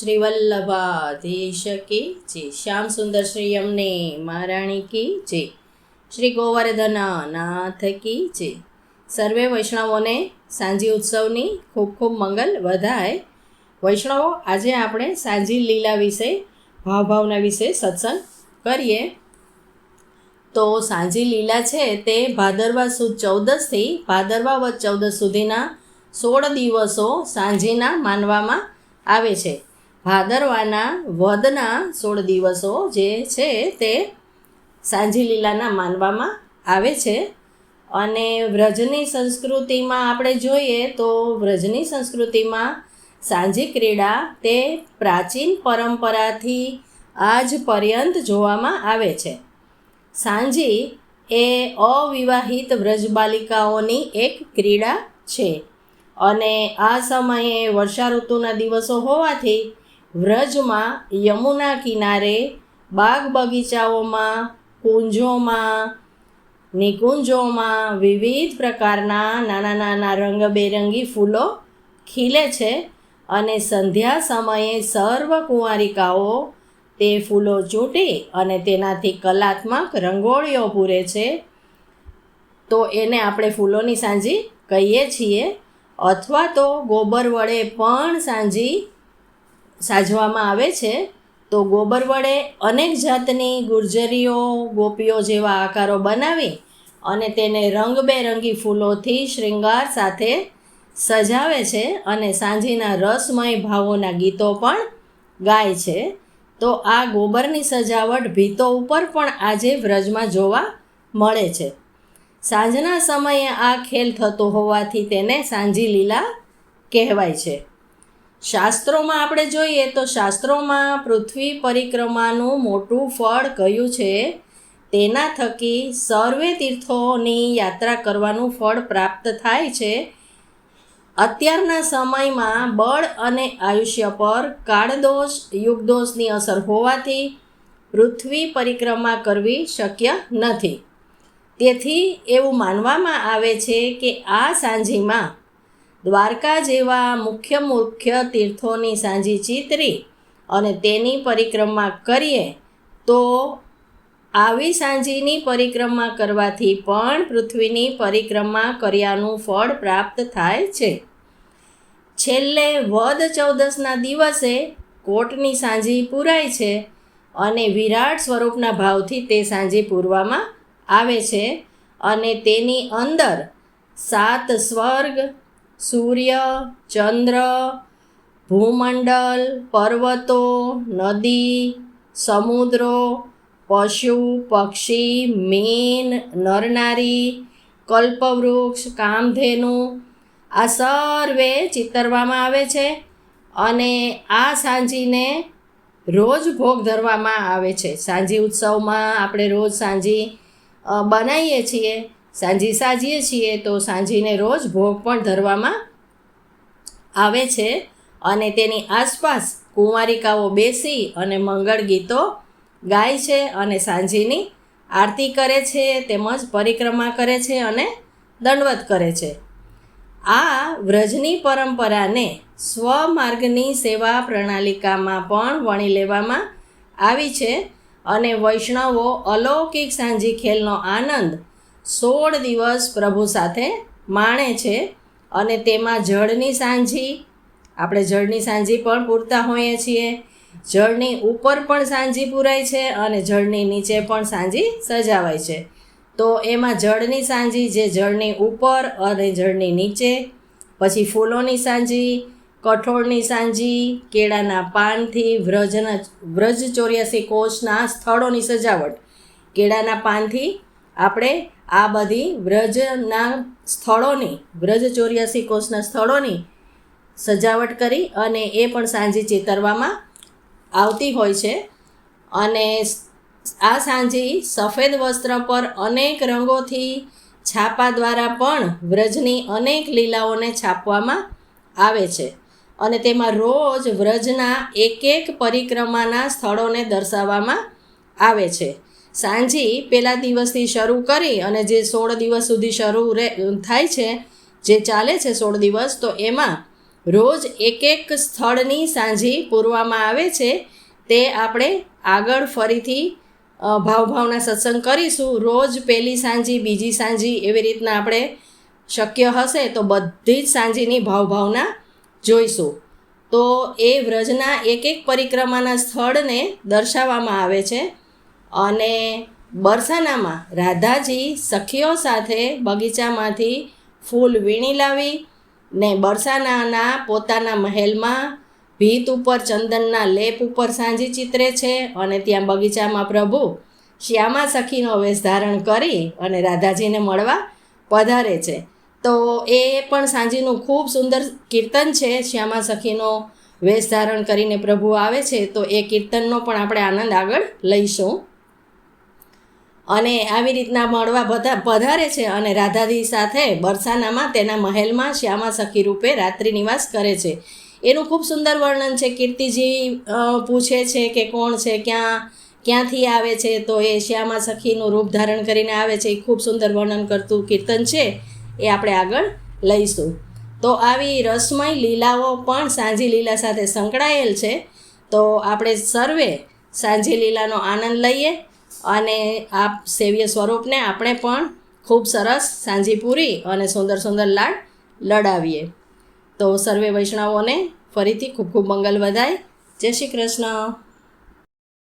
શ્રી વલ્લભાધીશ કી જે શ્યામ સુંદર શ્રી અમને મહારાણી કી જે શ્રી ગોવર્ધન નાથ કી જે સર્વે વૈષ્ણવોને સાંજી ઉત્સવની ખૂબ ખૂબ મંગલ વધાય। વૈષ્ણવો, આજે આપણે સાંજી લીલા વિશે ભાવભાવના વિશે સત્સંગ કરીએ। તો સાંજી લીલા છે તે ભાદરવા સુદ ચૌદસથી ભાદરવા વધ ચૌદસ સુધીના સોળ દિવસો સાંજીના માનવામાં આવે છે। ભાદરવાના વધના સોળ દિવસો જે છે તે સાંજી લીલાના માનવામાં આવે છે. અને વ્રજની સંસ્કૃતિમાં આપણે જોઈએ તો વ્રજની સંસ્કૃતિમાં સાંજી ક્રીડા તે પ્રાચીન પરંપરાથી આજ પર્યંત જોવામાં આવે છે. સાંજી એ અવિવાહિત વ્રજબાલિકાઓની એક ક્રીડા છે. અને આ સમયે વર્ષા ઋતુના દિવસો હોવાથી વ્રજમાં યમુના કિનારે બાગ બગીચાઓમાં, કુંજોમાં, નિકુંજોમાં વિવિધ પ્રકારના નાના નાના રંગબેરંગી ફૂલો ખીલે છે અને સંધ્યા સમયે સર્વ કુંવારિકાઓ તે ફૂલો ચૂંટી અને તેનાથી કલાત્મક રંગોળીઓ પૂરે છે. તો એને આપણે ફૂલોની સાંજી કહીએ છીએ અથવા તો ગોબર વડે પણ સાંજી સાજવામાં આવે છે, તો ગોબર વડે અનેક જાતની ગુર્જરીઓ, ગોપીઓ જેવા આકારો બનાવી અને તેને રંગબેરંગી ફૂલોથી શૃંગાર સાથે સજાવે છે અને સાંજીના રસમય ભાવોના ગીતો પણ ગાય છે. તો આ ગોબરની સજાવટ ભીતો ઉપર પણ આજે વ્રજમાં જોવા મળે છે. સાંજના સમયે આ ખેલ થતો હોવાથી તેને સાંજી લીલા કહેવાય છે. શાસ્ત્રોમાં આપણે જોઈએ તો શાસ્ત્રોમાં પૃથ્વી પરિક્રમાનું મોટું ફળ કયું છે? તેના થકી સર્વે તીર્થોની યાત્રા કરવાનું ફળ પ્રાપ્ત થાય છે. અત્યારના સમયમાં બળ અને આયુષ્ય પર કાળદોષ, યુગદોષની અસર હોવાથી પૃથ્વી પરિક્રમા કરવી શક્ય નથી. તેથી એવું માનવામાં આવે છે કે આ સાંજીમાં દ્વારકા જેવા મુખ્ય મુખ્ય તીર્થોની સાંજી ચિતરી અને તેની પરિક્રમા કરીએ તો આવી સાંજીની પરિક્રમા કરવાથી પણ પૃથ્વીની પરિક્રમા કર્યાનું ફળ પ્રાપ્ત થાય છે. છેલ્લે વદ ચૌદસના દિવસે કોટની સાંજી પૂરાય છે અને વિરાટ સ્વરૂપના ભાવથી તે સાંજી પૂરવામાં આવે છે અને તેની અંદર સાત સ્વર્ગ સૂર્ય, ચંદ્ર ભૂમંડળ પર્વતો, નદી, સમુદ્રો, પશુ, પક્ષી, મીન, નરનારી, કલ્પવૃક્ષ, કામધેનુ આ સર્વે ચિતરવામાં આવે છે અને આ સાંજીને રોજ ભોગ ધરવામાં આવે છે. સાંજી ઉત્સવમાં આપણે રોજ સાંજી બનાવીએ છીએ સાંજી સાજીએ છીએ તો સાંજીને રોજ ભોગ પણ ધરવામાં આવે છે અને તેની આસપાસ કુંવારિકાઓ બેસી અને મંગળ ગીતો ગાય છે અને સાંજીની આરતી કરે છે, તેમજ પરિક્રમા કરે છે અને દંડવત કરે છે. આ વ્રજની પરંપરાને સ્વમાર્ગની સેવા પ્રણાલિકામાં પણ વણી લેવામાં આવી છે અને વૈષ્ણવો અલૌકિક સાંજી ખેલનો આનંદ સોળ દિવસ પ્રભુ સાથે માણે છે અને તેમાં જળની સાંજી, આપણે જળની સાંજી પણ પૂરતા હોઈએ છીએ. જળની ઉપર પણ સાંજી પૂરાય છે અને જળની નીચે પણ સાંજી સજાવાય છે. તો એમાં જળની સાંજી જે જળની ઉપર અને જળની નીચે, પછી ફૂલોની સાંજી, કઠોળની સાંજી, કેળાના પાનથી વ્રજના વ્રજ ચોર્યાસી કોષના સ્થળોની સજાવટ, કેળાના પાનથી આપણે આ બધી વ્રજના સ્થળોની, વ્રજ ચોર્યાસી કોષના સ્થળોની સજાવટ કરી અને એ પણ સાંજે ચિતરવામાં આવતી હોય છે. અને આ સાંજી સફેદ વસ્ત્ર પર અનેક રંગોથી છાપા દ્વારા પણ વ્રજની અનેક લીલાઓને છાપવામાં આવે છે. અને તેમાં રોજ વ્રજના એક એક પરિક્રમાના સ્થળોને દર્શાવવામાં આવે છે. સાંજી પહેલા દિવસથી શરૂ કરી અને જે સોળ દિવસ સુધી શરૂ રહે, થાય છે, જે ચાલે છે સોળ દિવસ, તો એમાં રોજ એક એક સ્થળની સાંજી પૂરવામાં આવે છે, તે આપણે આગળ ફરીથી ભાવભાવના સત્સંગ કરીશું. રોજ પહેલી સાંજી, બીજી સાંજી એવી રીતના આપણે શક્ય હશે તો બધી જ સાંજીની ભાવભાવના જોઈશું. તો એ વ્રજના એક એક પરિક્રમાના સ્થળને દર્શાવવામાં આવે છે. અને બરસાનામાં રાધાજી સખીઓ સાથે બગીચામાંથી ફૂલ વીણી લાવી ને બરસાનાના પોતાના મહેલમાં ભીત ઉપર, ચંદનના લેપ ઉપર સાંજી ચિત્રે છે અને ત્યાં બગીચામાં પ્રભુ શ્યામા સખીનો વેશ ધારણ કરી અને રાધાજીને મળવા પધારે છે. તો એ પણ સાંજીનું ખૂબ સુંદર કીર્તન છે. શ્યામા સખીનો વેશ ધારણ કરીને પ્રભુ આવે છે. તો એ કીર્તનનો પણ આપણે આનંદ આગળ લઈશું. અને આવી રીતના મળવા બધા પધારે છે અને રાધાજી સાથે બરસાનામાં તેના મહેલમાં શ્યામા સખી રૂપે રાત્રિ નિવાસ કરે છે. એનું ખૂબ સુંદર વર્ણન છે. કીર્તિજી પૂછે છે કે કોણ છે, ક્યાં, ક્યાંથી આવે છે? તો એ શ્યામા સખીનું રૂપ ધારણ કરીને આવે છે. એ ખૂબ સુંદર વર્ણન કરતું કીર્તન છે. એ આપણે આગળ લઈશું. તો આવી રસમય લીલાઓ પણ સાંજી લીલા સાથે સંકળાયેલ છે. તો આપણે સર્વે સાંજી લીલાનો આનંદ લઈએ. અને આ સેવ્ય સ્વરૂપને આપણે પણ ખૂબ સરસ સાંજી પૂરી અને સુંદર સુંદર લાડ લડાવીએ. તો સર્વે વૈષ્ણવોને ફરીથી ખૂબ ખૂબ મંગલ વધાય. જય શ્રી કૃષ્ણ.